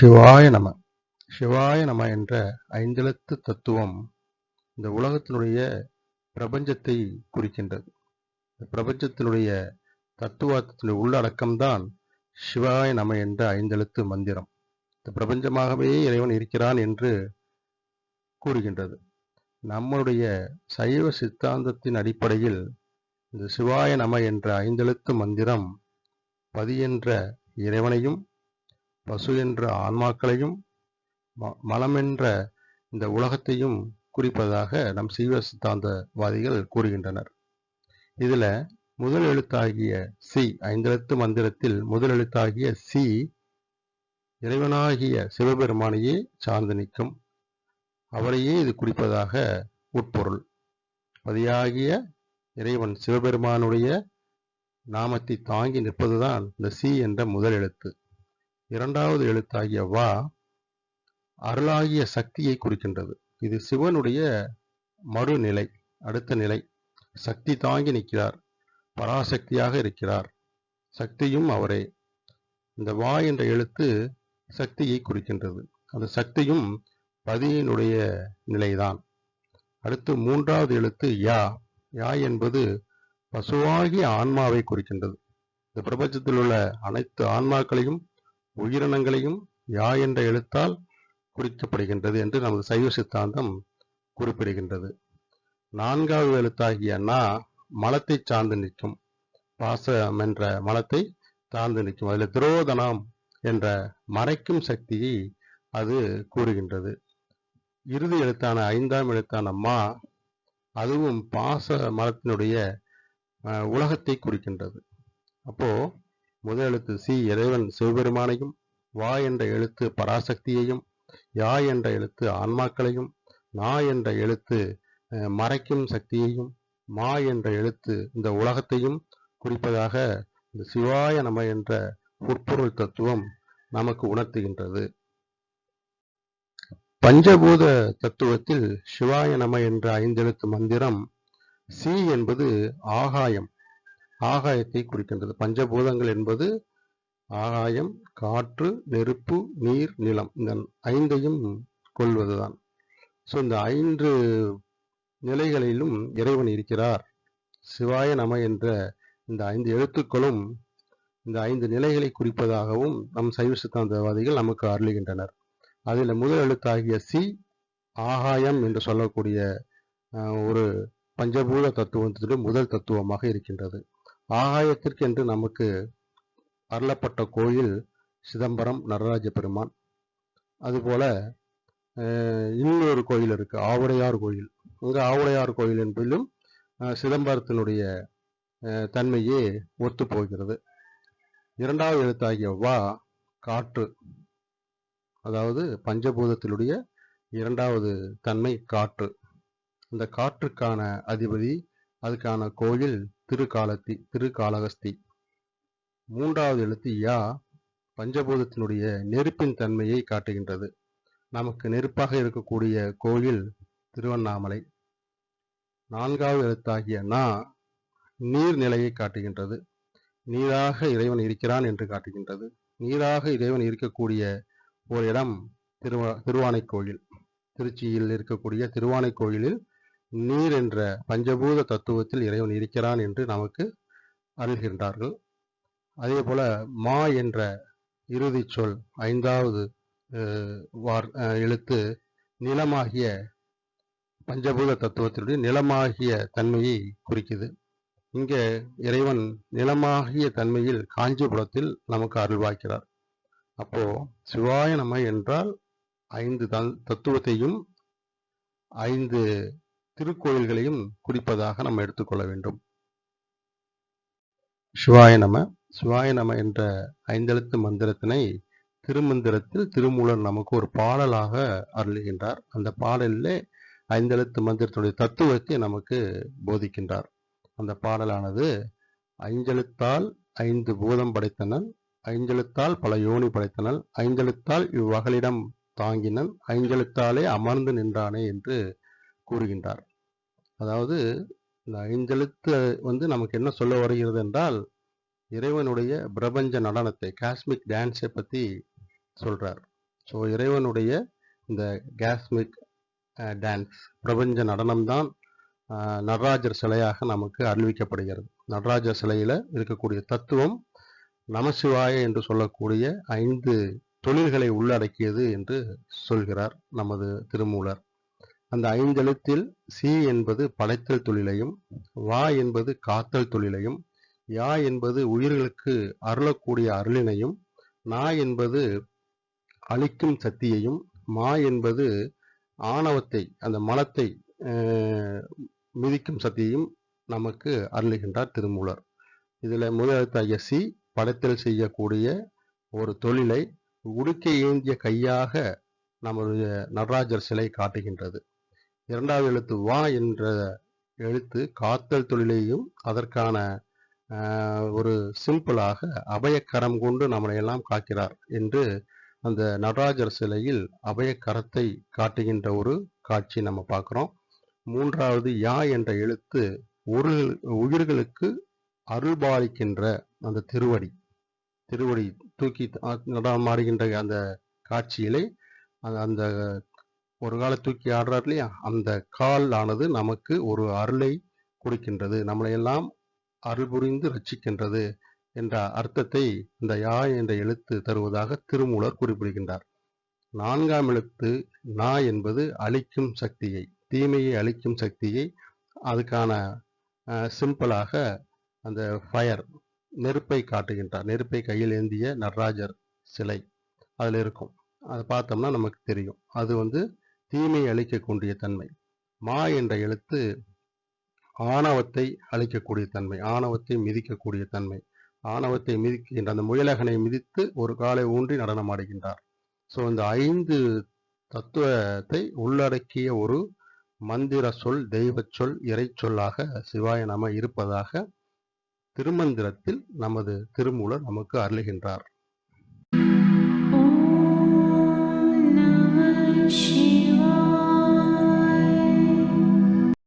சிவாய நம. சிவாய நம என்ற ஐந்தெழுத்து தத்துவம் இந்த உலகத்தினுடைய பிரபஞ்சத்தை குறிக்கின்றது. இந்த பிரபஞ்சத்தினுடைய தத்துவத்தினுடைய உள்ளடக்கம்தான் சிவாய நம என்ற ஐந்தெழுத்து மந்திரம். இந்த பிரபஞ்சமாகவே இறைவன் இருக்கிறான் என்று கூறுகின்றது. நம்முடைய சைவ சித்தாந்தத்தின் அடிப்படையில் இந்த சிவாய நம என்ற ஐந்தெழுத்து மந்திரம் பதியென்ற இறைவனையும் பசு என்ற ஆன்மாக்களையும் ம- மலம் என்ற இந்த உலகத்தையும் குறிப்பதாக நம் சீவ சித்தாந்தவாதிகள் கூறுகின்றனர். இதுல முதல் எழுத்தாகிய சி ஐந்தெழுத்து மந்திரத்தில் முதல் எழுத்தாகிய சி இறைவனாகிய சிவபெருமானையே சார்ந்து நிற்கும். அவரையே இது குறிப்பதாக உட்பொருள். பதியாகிய இறைவன் சிவபெருமானுடைய நாமத்தை தாங்கி நிற்பதுதான் இந்த சி என்ற முதல் எழுத்து. இரண்டாவது எழுத்தாகிய வா அருளாகிய சக்தியை குறிக்கின்றது. இது சிவனுடைய மறுநிலை அடுத்த நிலை. சக்தி தாங்கி நிற்கிறார் பராசக்தியாக இருக்கிறார். சக்தியும் அவரே. இந்த வா என்ற எழுத்து சக்தியை குறிக்கின்றது. அந்த சக்தியும் பதியினுடைய நிலைதான். அடுத்து மூன்றாவது எழுத்து யா. யா என்பது பசுவாகிய ஆன்மாவை குறிக்கின்றது. இந்த பிரபஞ்சத்தில் உள்ள அனைத்து ஆன்மாக்களையும் உயிரினங்களையும் யா என்ற எழுத்தால் குறிக்கப்படுகின்றது என்று நமது சைவ சித்தாந்தம் குறிப்பிடுகின்றது. நான்காவது எழுத்தாகிய நா மலத்தை சார்ந்து நிற்கும். பாசம் என்ற மலத்தை சார்ந்து நிற்கும். அதில் திரோதனம் என்ற மறைக்கும் சக்தியை அது கூறுகின்றது. இறுதி எழுத்தான ஐந்தாம் எழுத்தான மா அதுவும் பாச மரத்தினுடைய உலகத்தை குறிக்கின்றது. அப்போ முதல் எழுத்து சி. இறைவன் சிவபெருமானையும் வா என்ற எழுத்து பராசக்தியையும் யா என்ற எழுத்து ஆன்மாக்களையும் நா என்ற எழுத்து மறைக்கும் சக்தியையும் மா என்ற எழுத்து இந்த உலகத்தையும் குறிப்பதாக இந்த சிவாய நம என்ற உட்பொருள் தத்துவம் நமக்கு உணர்த்துகின்றது. பஞ்சபூத தத்துவத்தில் சிவாய நம என்ற ஐந்தெழுத்து மந்திரம் சி என்பது ஆகாயம். ஆகாயத்தை குறிக்கின்றது. பஞ்சபூதங்கள் என்பது ஆகாயம் காற்று நெருப்பு நீர் நிலம். இந்த ஐந்தையும் கொள்வதுதான். ஸோ இந்த ஐந்து நிலைகளிலும் இறைவன் இருக்கிறார். சிவாய நம என்ற இந்த ஐந்து எழுத்துக்களும் இந்த ஐந்து நிலைகளை குறிப்பதாகவும் நம் சைவ சித்தாந்தவாதிகள் நமக்கு அருளுகின்றனர். அதில் முதல் எழுத்தாகிய சி ஆகாயம் என்று சொல்லக்கூடிய ஒரு பஞ்சபூத தத்துவத்தினுடைய முதல் தத்துவமாக இருக்கின்றது. ஆகாயத்திற்கு என்று நமக்கு அருளப்பட்ட கோயில் சிதம்பரம் நடராஜ பெருமான். அதுபோல் இன்னொரு கோயில் இருக்குது ஆவுடையார் கோயில். அங்கே ஆவுடையார் கோயில் என்பதிலும் சிதம்பரத்தினுடைய தன்மையே ஒத்து போகிறது. இரண்டாவது எழுத்தாகிய வா காற்று அதாவது பஞ்சபூதத்தினுடைய இரண்டாவது தன்மை காற்று. இந்த காற்றுக்கான அதிபதி அதுக்கான கோயில் திருக்காலத்தி திருக்காளகஸ்தி மூன்றாவது எழுத்து யா பஞ்சபூதத்தினுடைய நெருப்பின் தன்மையை காட்டுகின்றது. நமக்கு நெருப்பாக இருக்கக்கூடிய கோயில் திருவண்ணாமலை. நான்காவது எழுத்தாகிய நா நீர்நிலையை காட்டுகின்றது. நீராக இறைவன் இருக்கிறான் என்று காட்டுகின்றது. நீராக இறைவன் இருக்கக்கூடிய ஒரு இடம் திருவா திருவானைக்கோயில் திருச்சியில் இருக்கக்கூடிய திருவானைக்கோயிலில் நீர் என்ற பஞ்சபூத தத்துவத்தில் இறைவன் இருக்கிறான் என்று நமக்கு அருள்கின்றார்கள் அதே போல மா என்ற இறுதி சொல் ஐந்தாவது அஹ், வார் எழுத்து நிலமாகிய பஞ்சபூத தத்துவத்தினுடைய நிலமாகிய தன்மையை குறிக்குது. இங்கே இறைவன் நிலமாகிய தன்மையில் காஞ்சிபுரத்தில் நமக்கு அருள்வாய்க்கிறார். அப்போ சிவாய நம என்றால் ஐந்து தத்துவத்தையும் ஐந்து திருக்கோயில்களையும் குறிப்பதாக நம்ம எடுத்துக்கொள்ள வேண்டும். சிவாய நம சிவாய நம என்ற ஐந்தெழுத்து மந்திரத்தினை திருமந்திரத்தில் திருமூலர் நமக்கு ஒரு பாடலாக அருளுகின்றார். அந்த பாடலிலே ஐந்தெழுத்து மந்திரத்துடைய தத்துவத்தை நமக்கு போதிக்கின்றார். அந்த பாடலானது ஐந்தெழுத்தால் ஐந்து பூதம் படைத்தனன் ஐந்தெழுத்தால் பல யோனி படைத்தனன் ஐந்தெழுத்தால் இவ்வகலிடம் தாங்கினன் ஐந்தெழுத்தாலே அமர்ந்து நின்றானே என்று கூறுகின்றார். அதாவது இந்த ஐந்தெழுத்து வந்து நமக்கு என்ன சொல்ல வருகிறது என்றால் இறைவனுடைய பிரபஞ்ச நடனத்தை காஸ்மிக் டான்ஸை பற்றி சொல்கிறார் ஸோ இறைவனுடைய இந்த கேஸ்மிக் டான்ஸ் பிரபஞ்ச நடனம்தான் நடராஜர் சிலையாக நமக்கு அறிவிக்கப்படுகிறது. நடராஜர் சிலையில் இருக்கக்கூடிய தத்துவம் நமசிவாய என்று சொல்லக்கூடிய ஐந்து தொழில்களை உள்ளடக்கியது என்று சொல்கிறார் நமது திருமூலர். அந்த ஐந்தெழுத்தில் சி என்பது படைத்தல் தொழிலையும் வா என்பது காத்தல் தொழிலையும் யா என்பது உயிர்களுக்கு அருளக்கூடிய அருளினையும் நா என்பது அழிக்கும் சக்தியையும் மா என்பது ஆணவத்தை அந்த மலத்தை அஹ், மிதிக்கும் சக்தியையும் நமக்கு அருளுகின்றார் திருமூலர். இதுல முதலெழுத்தாகிய சி படைத்தல் செய்யக்கூடிய ஒரு தொழிலை உடுக்கை ஏந்திய கையாக நம்முடைய நடராஜர் சிலை காட்டுகின்றது. இரண்டாவது எழுத்து வா என்ற எழுத்து காத்தல் தொழிலையும் அதற்கான ஒரு சிம்பிளாக அபயக்கரம் கொண்டு நம்மளை எல்லாம் காக்கிறார் என்று அந்த நடராஜர் சிலையில் அபயக்கரத்தை காட்டுகின்ற ஒரு காட்சி நம்ம பார்க்குறோம். மூன்றாவது யா என்ற எழுத்து ஒரு உயிர்களுக்கு அருள்பாலிக்கின்ற அந்த திருவடி. திருவடி தூக்கி நடமாடுகின்ற அந்த காட்சியிலே அந்த- அந்த ஒரு காலை தூக்கி ஆடுறார் இல்லையா? அந்த கால் ஆனது நமக்கு ஒரு அருளை கொடுக்கின்றது. நம்மளை எல்லாம் அருள் புரிந்து ரட்சிக்கின்றது என்ற அர்த்தத்தை இந்த யா என்ற எழுத்து தருவதாக திருமூலர் குறிப்பிடுகின்றார். நான்காம் எழுத்து நா என்பது அழிக்கும் சக்தியை தீமையை அழிக்கும் சக்தியை அதுக்கான சிம்பிளாக அந்த ஃபயர் நெருப்பை காட்டுகின்றார். நெருப்பை கையில் ஏந்திய நடராஜர் சிலை அதில் இருக்கும். அதை பார்த்தோம்னா நமக்கு தெரியும். அது வந்து தீமை அழிக்கக்கூடிய தன்மை. மா என்ற எழுத்து ஆணவத்தை அழிக்கக்கூடிய தன்மை ஆணவத்தை மிதிக்கக்கூடிய தன்மை. ஆணவத்தை மிதிக்கின்ற அந்த முயலகனை மிதித்து ஒரு காலை ஊன்றி நடனமாடுகின்றார் ஸோ இந்த ஐந்து தத்துவத்தை உள்ளடக்கிய ஒரு மந்திர சொல் தெய்வ சொல் இறை சொல்லாக சிவாய நம இருப்பதாக திருமந்திரத்தில் நமது திருமூலர் நமக்கு அருளுகின்றார். She